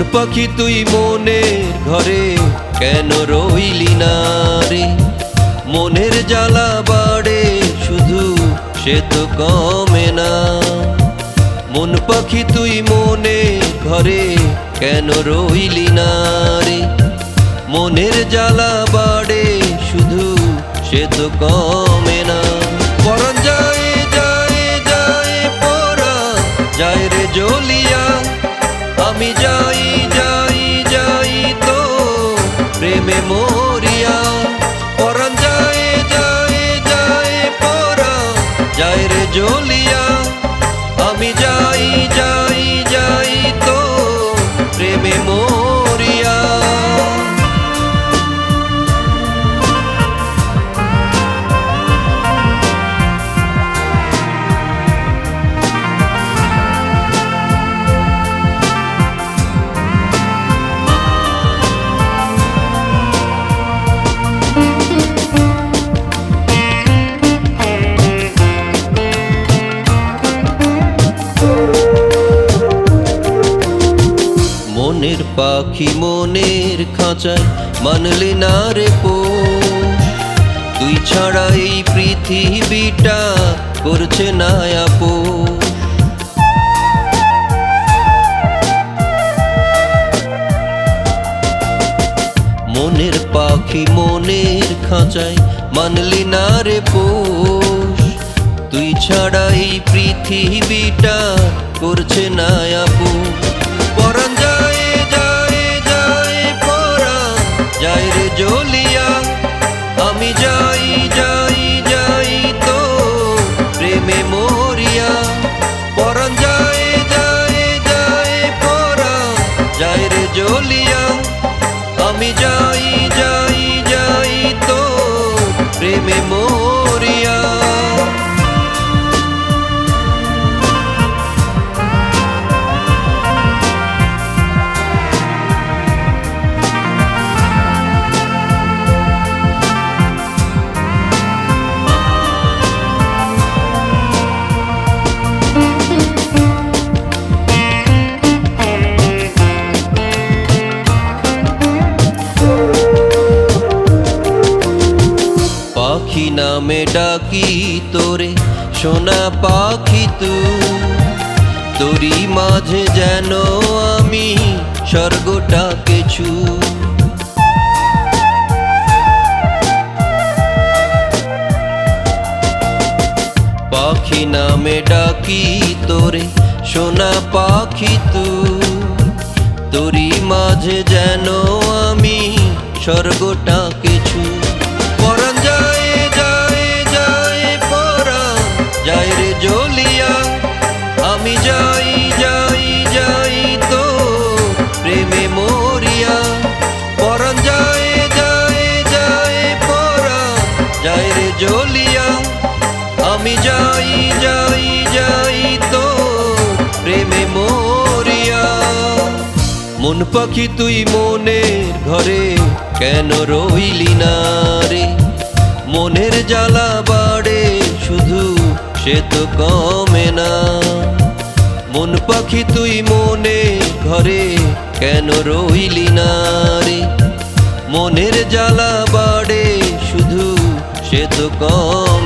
পাখি তুই মনের ঘরে কেন রইলি না রে? মনের জ্বালা বাড়ে, শুধু সে তো কমে না। মন পাখি তুই মনে ঘরে কেন রইলি না রে? মনের জ্বালা বাড়ে, শুধু সে তো কমে না। পাখি মনের খাঁচায় মানলে না রে পোষ তুই ছাড়া এই পৃথিবীটা করছে না আপোষ মনের পাখি মনের খাঁচায় মানলি না রে পোষ তুই ছাড়া এই পৃথিবীটা করছে না আপু। আমি যাই ডাকি তোরে, সোনা পাখি তু তোরি মাঝে যেন আমি স্বর্গটাকে ছু। পাখি নামে ডাকি তোরে, সোনা পাখি তু তোরি মাঝে যেন আমি স্বর্গটা কিছু যাই যাই যাই তো প্রেমে মরিয়া। পরাণ যায় যায় যায় পরাণ যায় রে জ্বলিয়া আমি যাই যাই যাই তো প্রেমে মরিয়া। মন পাখি তুই মনের ঘরে কেন রইলি না রে? মনের জ্বালা বাড়ে, শুধু সে তো কমে না। মন পাখি তুই মনে ঘরে কেন রইলি না রে? মনের জ্বালা বাড়ে শুধু সে তো কমে